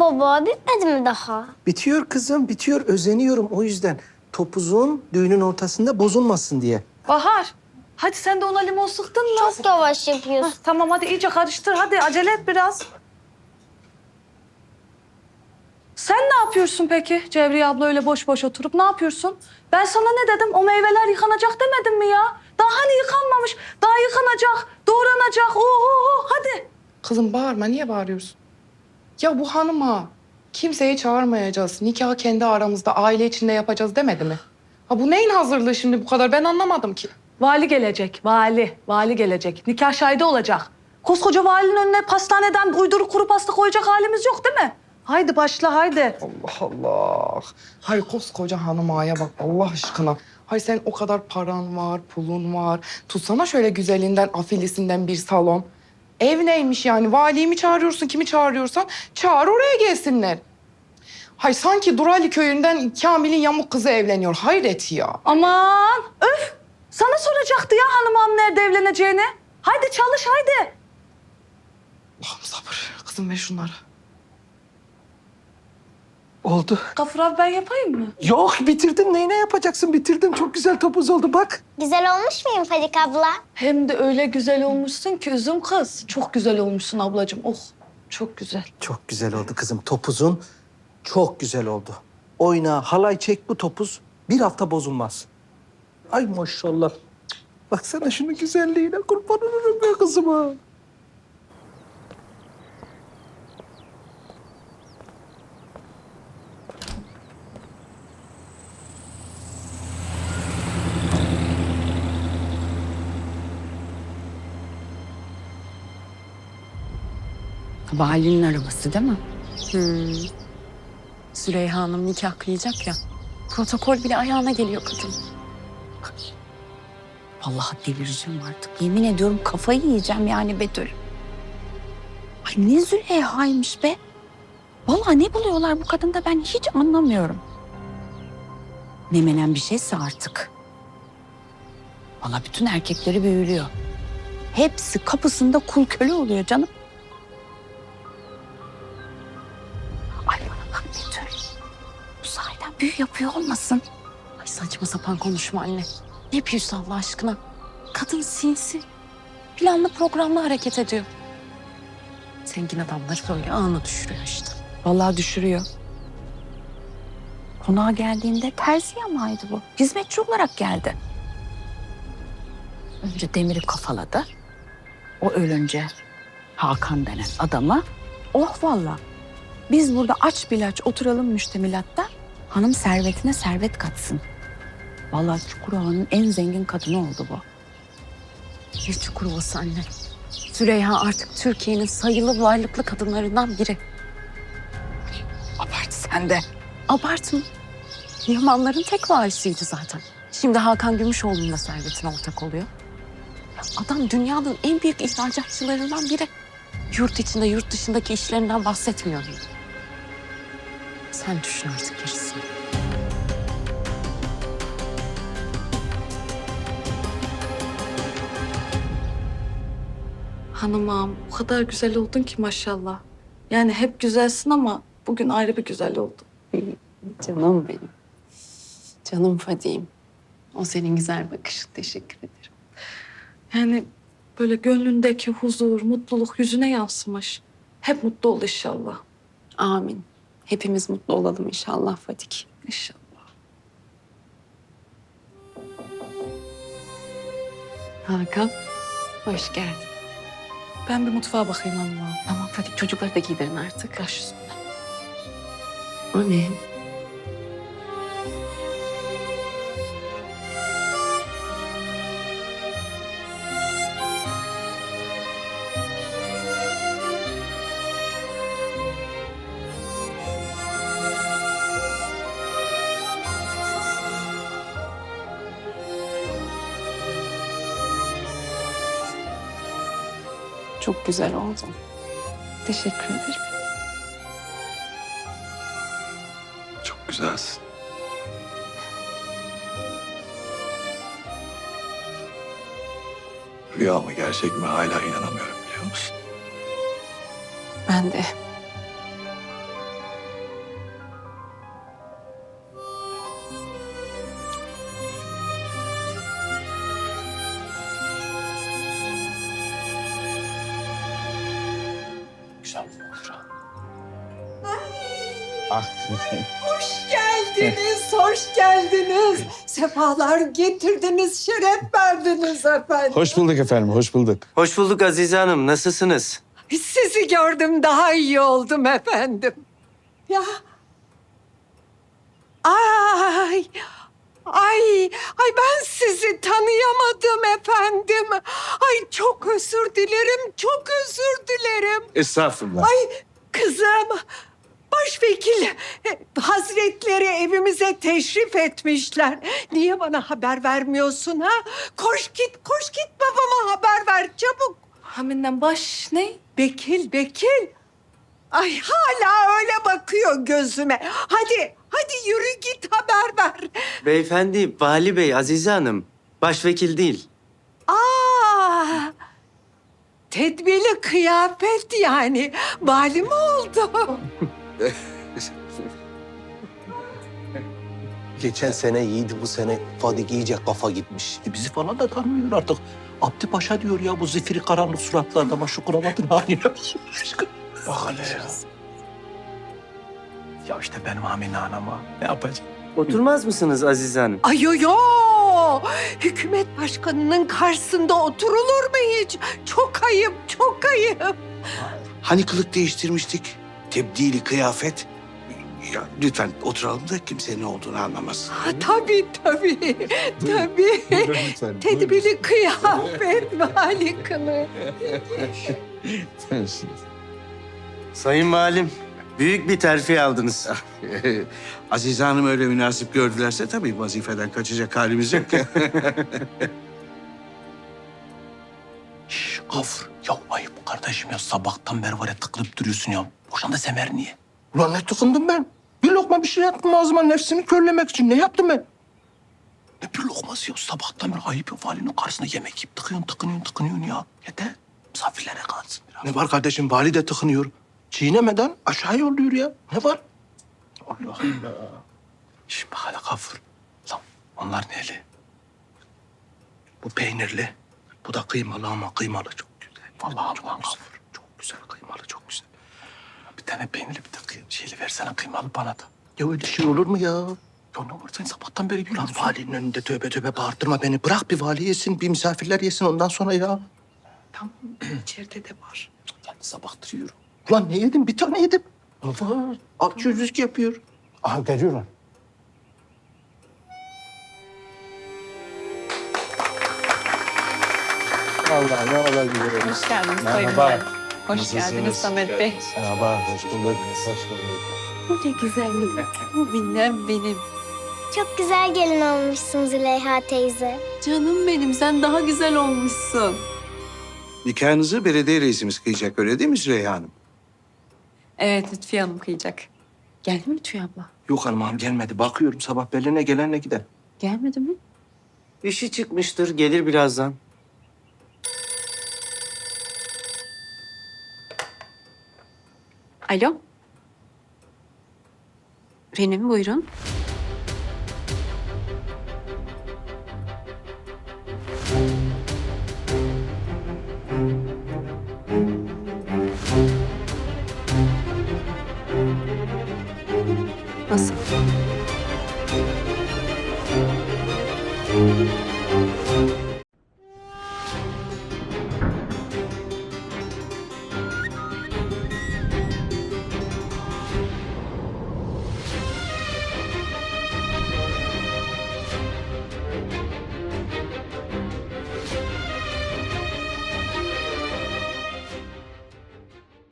Hadi baba bitmedi mi daha? Bitiyor kızım, bitiyor. Özeniyorum o yüzden. Topuzun düğünün ortasında bozulmasın diye. Bahar, hadi sen de ona limon sıktın mı? Çok yavaş Hah, yapıyorsun. tamam hadi iyice karıştır. Hadi acele et biraz. Sen ne yapıyorsun peki? Cevriye abla öyle boş boş oturup ne yapıyorsun? Ben sana ne dedim? O meyveler yıkanacak demedim mi ya? Daha hani yıkanmamış? Daha yıkanacak, doğranacak. Oho, hadi. Kızım bağırma, niye bağırıyorsun? Ya bu hanıma kimseyi çağırmayacağız. Nikahı kendi aramızda, aile içinde yapacağız demedi mi? Ha bu neyin hazırlığı şimdi bu kadar? Ben anlamadım ki. Vali gelecek, vali. Vali gelecek. Nikah şahidi olacak. Koskoca valinin önüne pastaneden uyduruk kuru pasta koyacak halimiz yok değil mi? Haydi başla haydi. Allah Allah. Hay koskoca hanım ağaya bak Allah aşkına. Hay sen o kadar paran var, pulun var. Tutsana şöyle güzelinden, afilisinden bir salon. Ev neymiş yani? Valiyi mi çağırıyorsun, kimi çağırıyorsan çağır oraya gelsinler. Hay sanki Durali köyünden Kamil'in yamuk kızı evleniyor. Hayret ya. Aman öf. Sana soracaktı ya hanımam nerede evleneceğini. Haydi çalış haydi. Allah'ım sabır. Kızım ver şunları. Oldu. Gafur abi ben yapayım mı? Yok bitirdim. Neyine yapacaksın? Bitirdim. Çok güzel topuz oldu bak. Güzel olmuş muyum Fadik abla? Hem de öyle güzel olmuşsun ki üzüm kız. Çok güzel olmuşsun ablacığım. Oh çok güzel. Çok güzel oldu kızım. Topuzun çok güzel oldu. Oyna, halay çek bu topuz. Bir hafta bozulmaz. Ay maşallah. Baksana şunun güzelliğine kurban olurum be kızıma. Valinin arabası değil mi? Hmm. Süleyha Hanım nikah kıyacak ya. Protokol bile ayağına geliyor kadın. Vallahi delireceğim artık. Yemin ediyorum kafayı yiyeceğim yani Betül. Ay ne Züleyha'ymış be. Vallahi ne buluyorlar bu kadında ben hiç anlamıyorum. Ne menen bir şeyse artık. Vallahi bütün erkekleri büyülüyor. Hepsi kapısında kul köle oluyor canım. Büyü yapıyor olmasın? Ay saçma sapan konuşma anne. Ne büyüsü Allah aşkına? Kadın sinsi. Planlı programlı hareket ediyor. Zengin adamları böyle anı düşürüyor işte. Vallahi düşürüyor. Konağa geldiğinde terzi yamaydı bu. Hizmetçi olarak geldi. Önce demiri kafaladı. O ölünce Hakan denen adamı oh vallahi biz burada aç bilaç oturalım müştemilatta. Hanım servetine servet katsın. Vallahi Çukurova'nın en zengin kadını oldu bu. Ne Çukurova'sı anne? Züleyha artık Türkiye'nin sayılı varlıklı kadınlarından biri. Abart sen de. Abartma. Yamanların tek varisiydi zaten. Şimdi Hakan Gümüşoğlu'nun da servetine ortak oluyor. Adam dünyanın en büyük ihracatçılarından biri. Yurt içinde yurt dışındaki işlerinden bahsetmiyor bile. Sen düşün artık gerisini. Hanımam o kadar güzel oldun ki maşallah. Yani hep güzelsin ama bugün ayrı bir güzel oldun. Canım benim. Canım Fadiğim. O senin güzel bakışın. Teşekkür ederim. Yani böyle gönlündeki huzur, mutluluk yüzüne yansımış. Hep mutlu ol inşallah. Amin. Hepimiz mutlu olalım inşallah Fadik. İnşallah. Hakan, hoş geldin. Ben bir mutfağa bakayım hanımam. Tamam Fadik çocukları da giydirin artık. Baş üstüne. O ne? Çok güzel oldu. Teşekkür ederim. Çok güzelsin. Rüya mı gerçek mi hala inanamıyorum biliyor musun? Ben de. Hoş geldiniz, hoş geldiniz. Sefalar getirdiniz, şeref verdiniz efendim. Hoş bulduk efendim, hoş bulduk. Hoş bulduk Azize Hanım. Nasılsınız? Sizi gördüm, daha iyi oldum efendim. Ya. Ay, ay, ay ben sizi tanıyamadım efendim. Ay çok özür dilerim, çok özür dilerim. Estağfurullah. Ay kızım, başvekil e, hazretleri evimize teşrif etmişler. Niye bana haber vermiyorsun ha? Koş git, koş git babama haber ver çabuk. Haminden baş ne? Bekil, bekil. Ay hala öyle bakıyor gözüme. Hadi, hadi yürü git haber ver. Beyefendi, Vali Bey, Azize Hanım. Başvekil değil. Aa, tedbirli kıyafet yani. Vali mi oldu? Geçen sene iyiydi bu sene Fadik iyice kafa gitmiş. E bizi falan da tanımıyor artık. Abdi Paşa diyor ya bu zifiri karanlık suratlı adama şu kravatın haline bak. Bak hele ya. Ya işte benim Amine anama ne yapacağım? Oturmaz mısınız Azize Hanım? Ay yo yo. Hükümet başkanının karşısında oturulur mu hiç? Çok ayıp, çok ayıp. Hani kılık değiştirmiştik? Tebdili kıyafet. Ya lütfen oturalım da kimse ne olduğunu anlamasın. Ha, tabii, tabii, tabii. Lütfen. Tedbirli kıyafet, vali kılığı. Sayın Valim, büyük bir terfi aldınız. Azize Hanım öyle münasip gördülerse tabii vazifeden kaçacak halimiz yok. Şş, gafur. Ya kardeşim ya sabahtan beri var ya tıkılıp duruyorsun ya. Boşan da semer niye? Ulan ne tıkındım ben? Bir lokma bir şey yaptım ağzıma nefsimi körlemek için. Ne yaptım ben? Ne bir lokması ya sabahtan beri ayıp ya valinin karşısında yemek yiyip tıkıyorsun tıkınıyorsun tıkınıyorsun ya. Yeter misafirlere kalsın biraz. Ne var kardeşim vali de tıkınıyor. Çiğnemeden aşağı yolluyor ya. Ne var? Allah Allah. Şimdi bak hele gafur. Lan onlar neli? Bu peynirli. Bu da kıymalı ama kıymalı çok. Vallahi çok güzel. Çok güzel kıymalı çok güzel. Bir tane peynirli bir de kıy- şeyli versene kıymalı bana da. Ya öyle şey olur mu ya? Ya ne var sen sabahtan beri Lan valinin önünde tövbe tövbe bağırtırma beni. Bırak bir vali yesin, bir misafirler yesin ondan sonra ya. Tamam, içeride de var. Yani sabahtır yiyorum. Ulan ne yedim? Bir tane yedim. Var. Aç yüzlük yapıyor. Aha geliyorlar. Ne kadar güzel olmuş. Hoş geldiniz Merhaba. Hoş geldiniz Samet Bey. Merhaba, hoş bulduk. Hoş bulduk. Bu ne güzellik. Bu benim benim. Çok güzel gelin olmuşsun Züleyha teyze. Canım benim sen daha güzel olmuşsun. Nikahınızı belediye reisimiz kıyacak öyle değil mi Züleyha Hanım? Evet Lütfiye Hanım kıyacak. Geldi mi Lütfiye abla? Yok hanımım gelmedi. Bakıyorum sabah beline gelenle gider. Gelmedi mi? İşi çıkmıştır, gelir birazdan. Alo. Benim buyurun.